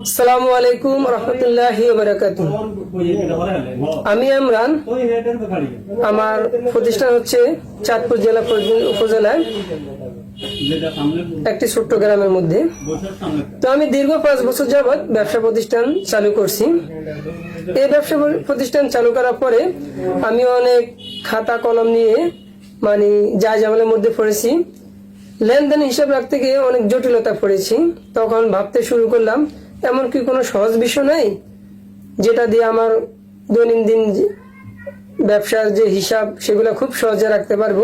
আসসালামু আলাইকুম রহমতুল্লাহি আমি আমরান। আমার প্রতিষ্ঠান হচ্ছে চাঁদপুর জেলা উপজেলায় একটি ছোট্ট গ্রামের মধ্যে। তো আমি দীর্ঘ পাঁচ বছর যাবৎ ব্যবসা প্রতিষ্ঠান চালু করছি। এই ব্যবসা প্রতিষ্ঠান চালু করার পরে আমি অনেক খাতা কলম নিয়ে মানে যা জামালের মধ্যে পড়েছি, লেনদেন হিসাব রাখতে গিয়ে অনেক জটিলতা পড়েছি। তখন ভাবতে শুরু করলাম এমন কি কোনো সহজ বিষয় নেই যেটা দিয়ে আমার দৈনন্দিন ব্যবসার যে হিসাব সেগুলো খুব সহজে রাখতে পারব।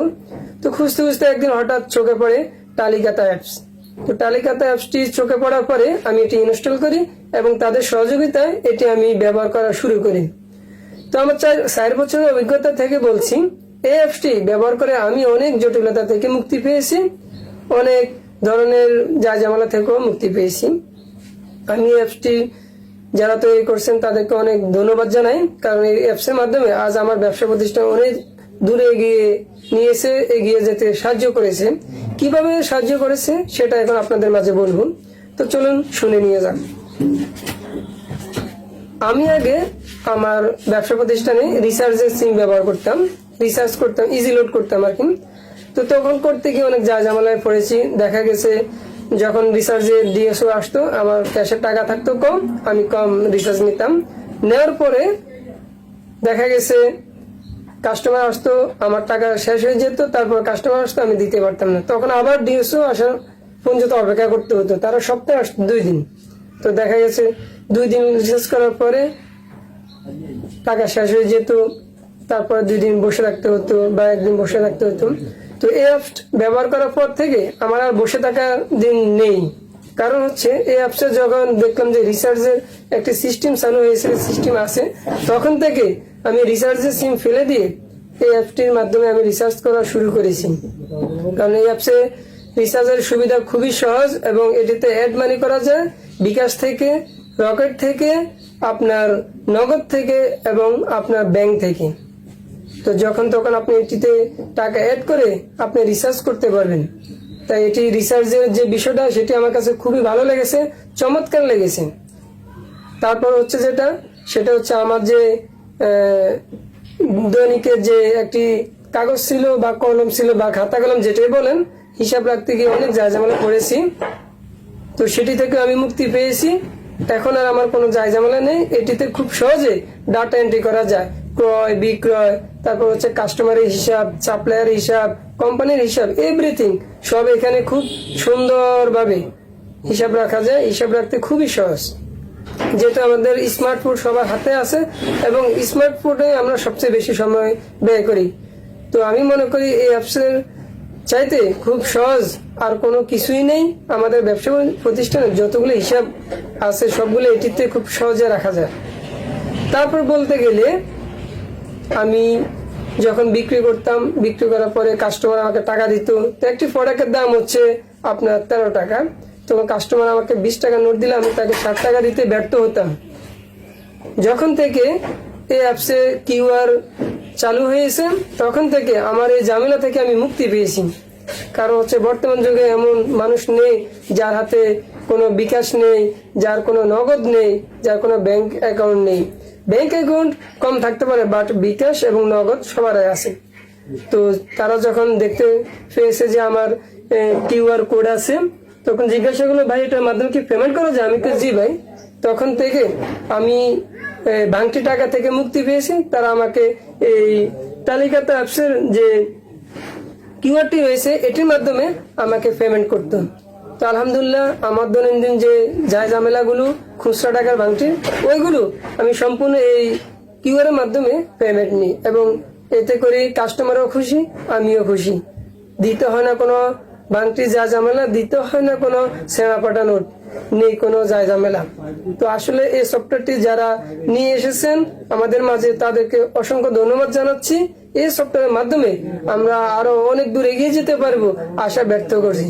তো খুঁজতে খুঁজতে একদিন হঠাৎ চোখে পড়ে টালিকাতা অ্যাপস। তো টালিকাতা অ্যাপসটি চোখে পড়ার পরে আমি এটি ইনস্টল করি এবং তাদের সহযোগিতায় এটি আমি ব্যবহার করা শুরু করি। তো আমার চার চার বছরের অভিজ্ঞতা থেকে বলছি, এই অ্যাপসটি ব্যবহার করে আমি অনেক জটিলতা থেকে মুক্তি পেয়েছি, অনেক ধরনের যা জামালা থেকেও মুক্তি পেয়েছি। আমি অ্যাপসটি যারা তৈরি করছেন তাদেরকে অনেক ধন্যবাদ জানাই, কারণ এই অ্যাপসের মাধ্যমে আজ আমার ব্যবসা প্রতিষ্ঠান অনেক দূরে এগিয়ে নিয়েছে, এগিয়ে যেতে সাহায্য করেছে। কীভাবে সাহায্য করেছে সেটা এখন আপনাদের মাঝে বলব। তো চলুন শুনে নিয়ে যান। আমি আগে আমার ব্যবসা প্রতিষ্ঠানে রিসার্চের সিম ব্যবহার করতাম রিসার্চ করতাম ইজি লোড করতাম আর কি। তো তখন করতে গিয়ে অনেক যা ঝামেলায় পড়েছি, দেখা গেছে যখন রিসার্চে ডিএসও আসতো, আমার ক্যাশের টাকা থাকতো কম, আমি কম রিসার্চ নিতাম। নেওয়ার পরে দেখা গেছে কাস্টমার আসতো, আমার টাকা শেষ হয়ে যেত, তারপর কাস্টমার আসতো, আমি দিতে পারতাম না। তখন আবার ডিএসও আসার পর্যন্ত অপেক্ষা করতে হতো। তারা সপ্তাহে আসতো দুই দিন। তো দেখা গেছে, দুই দিন রিসার্চ করার পরে টাকা শেষ হয়ে যেত, তারপর দুই দিন বসে রাখতে হতো বা একদিন বসে রাখতে হতো। তো এই অ্যাপস ব্যবহার করার পর থেকে আমার আর বসে থাকার দিন নেই। কারণ হচ্ছে এই অ্যাপসে যখন দেখলাম যে রিসার্চের একটি সিস্টেম চালু হয়েছে সিস্টেম আছে, তখন থেকে আমি রিসার্চের সিম ফেলে দিয়ে এই অ্যাপটির মাধ্যমে আমি রিসার্চ করা শুরু করেছি। কারণ এই অ্যাপসে রিসার্চের সুবিধা খুবই সহজ এবং এটিতে অ্যাড মানি করা যায়, বিকাশ থেকে রকেট থেকে, আপনার নগদ থেকে এবং আপনার ব্যাংক থেকে। তো যখন তখন আপনি এটিতে টাকা অ্যাড করে আপনি রিসার্চ করতে পারবেন। তাই এটি রিসার্চের যে বিষয়টা, সেটি আমার কাছে খুবই ভালো লেগেছে, চমৎকার লেগেছে। তারপর হচ্ছে যেটা, সেটা হচ্ছে আমার যে দৈনিকের যে একটি কাগজ ছিল বা কলম ছিল বা খাতা কলম, যেটাই বলেন, হিসাব রাখতে গিয়ে অনেক যা ঝামেলা পড়েছি। তো সেটি থেকে আমি মুক্তি পেয়েছি। এখন আর আমার কোনো যায় ঝামেলা নেই। এটিতে খুব সহজে ডাটা এন্ট্রি করা যায়। ক্রয়, বিক্রয়, তারপর হচ্ছে কাস্টমারের হিসাব সাপ্লায়ার হিসাব কোম্পানির হিসাব এভরিথিং সব এখানে খুব সুন্দরভাবে হিসাব রাখা যায়। হিসাব রাখতে খুবই সহজ। যেটা আমাদের স্মার্টফোন সবার হাতে আছে এবং স্মার্টফোনে আমরা সবচেয়ে বেশি সময় ব্যয় করি। তো আমি মনে করি এই অ্যাপসের চাইতে খুব সহজ আর কোনো কিছুই নেই। আমাদের ব্যবসা প্রতিষ্ঠানের যতগুলো হিসাব আছে সবগুলো এটিতে খুব সহজে রাখা যায়। তারপর বলতে গেলে আমি যখন বিক্রি করতাম, বিক্রি করার পরে কাস্টমার আমাকে টাকা দিত। তো একটি প্রোডাক্টের দাম হচ্ছে আপনার তেরো টাকা। তো কাস্টমার আমাকে বিশ টাকা নোট দিলে আমি তাকে ষাট টাকা দিতে ব্যর্থ হতাম। যখন থেকে এই অ্যাপসে কিউআর চালু হয়েছে, তখন থেকে আমার এই ঝামেলা থেকে আমি মুক্তি পেয়েছি। কারণ হচ্ছে বর্তমান যুগে এমন মানুষ নেই যার হাতে কোনো বিকাশ নেই, যার কোনো নগদ নেই, যার কোনো ব্যাংক অ্যাকাউন্ট নেই। ব্যাংক অ্যাকাউন্ট কম থাকতে পারে বাট বিকাশ এবং নগদ সবারই আছে। তো তারা যখন দেখতে পেয়েছে যে আমার কিউআর কোড আছে, তখন জিজ্ঞাসা করল, ভাই, এটার মাধ্যমে কি পেমেন্ট করা যায়? আমি তো জি ভাই। তখন থেকে আমি ভাঙটি টাকা থেকে মুক্তি পেয়েছি। তারা আমাকে এই তালিকাতে অ্যাপসের যে কিউআরটি হয়েছে এটির মাধ্যমে আমাকে পেমেন্ট করতো। তো আলহামদুলিল্লাহ, আমার দৈনন্দিন যে যায় ঝামেলাগুলো, খুচরা টাকার ভাঙটি ওইগুলো আমি সম্পূর্ণ এই কিউআর এর মাধ্যমে পেমেন্ট নিই এবং এতে করে কাস্টমারও খুশি, আমিও খুশি। দিতে হয় না কোনো ভাঙটি যা ঝামেলা, দিতে হয় না কোনো সেনা পাঠানোর, নেই কোনো যায় ঝামেলা। তো আসলে এই সফটওয়্যারটি যারা নিয়ে এসেছেন, আমাদের মাঝে তাদেরকে অসংখ্য ধন্যবাদ জানাচ্ছি। এই সফটওয়্যারের মাধ্যমে আমরা আরও অনেক দূর এগিয়ে যেতে পারব, আশা ব্যক্ত করছি।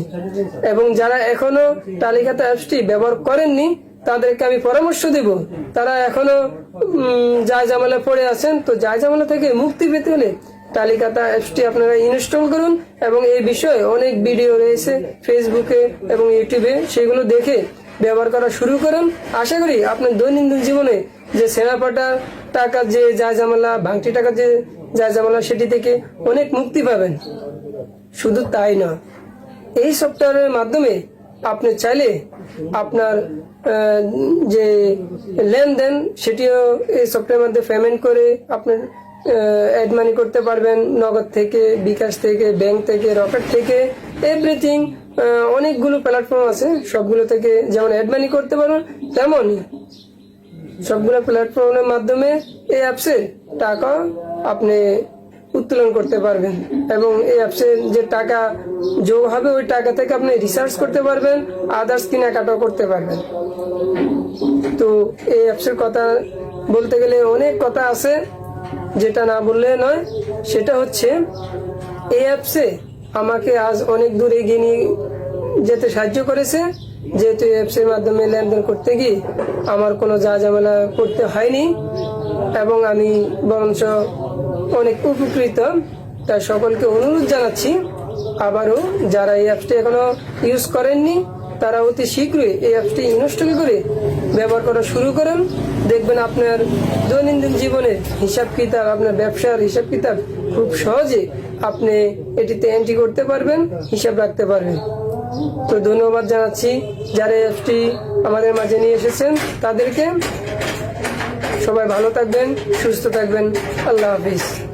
এবং যারা এখনও তালিকাতে অ্যাপসটি ব্যবহার করেননি, তাদেরকে আমি পরামর্শ দেব। তারা এখনও যায় ঝামেলা পড়ে আছেন, তো যায় ঝামেলা থেকে মুক্তি পেতে হলে তালিকাতা অ্যাপসটি আপনারা ইনস্টল করুন এবং এই বিষয়ে অনেক ভিডিও রয়েছে ফেসবুকে এবং ইউটিউবে, সেগুলো দেখে ব্যবহার করা শুরু করুন। আশা করি আপনার দৈনন্দিন জীবনে যে সেনাপাটা, টাকা যে যা জামালা ভাঙটি টাকা যে যা জামালা সেটি থেকে অনেক মুক্তি পাবেন। শুধু তাই না এই সফটওয়্যারের মাধ্যমে আপনি চাইলে আপনার যে লেনদেন, সেটিও এই সফটওয়্যারের মধ্যে পেমেন্ট করে আপনার অ্যাড মানি করতে পারবেন, নগদ থেকে, বিকাশ থেকে ব্যাংক থেকে, রকেট থেকে এভরিথিং অনেকগুলো প্ল্যাটফর্ম আছে, সবগুলো থেকে যেমন অ্যাড মানি করতে পারবেন তেমনই সবগুলো প্ল্যাটফর্মের মাধ্যমে এই অ্যাপসে টাকা আপনি উত্তোলন করতে পারবেন এবং এই অ্যাপসে যে টাকা যোগ হবে, ওই টাকা থেকে আপনি রিসার্চ করতে পারবেন আদার্স কেনাকাটাও করতে পারবেন। তো এই অ্যাপসের কথা বলতে গেলে অনেক কথা আছে, যেটা না বললে নয়, সেটা হচ্ছে এই অ্যাপসে আমাকে আজ অনেক দূর এগিয়ে নিয়ে যেতে সাহায্য করেছে। যেহেতু এই অ্যাপসের মাধ্যমে লেনদেন করতে গিয়ে আমার কোনো যা ঝামেলা করতে হয়নি এবং আমি বরঞ্চ অনেক উপকৃত, তাই সকলকে অনুরোধ জানাচ্ছি, আবারও যারা এই অ্যাপসটি এখনও ইউজ করেননি, তারা অতি শীঘ্রই এই অ্যাপসটি ইনস্টল করে ব্যবহার করা শুরু করেন। দেখবেন আপনার দৈনন্দিন জীবনের হিসাব কিতাব, আপনার ব্যবসার হিসাব কিতাব খুব সহজে আপনি এটিতে এন্ট্রি করতে পারবেন, হিসাব রাখতে পারবেন। তো ধন্যবাদ জানাচ্ছি। যারা এফটি আমাদের মাঝে নিয়ে এসেছেন, তাদেরকে সবাই ভালো থাকবেন, সুস্থ থাকবেন। আল্লাহ হাফিজ।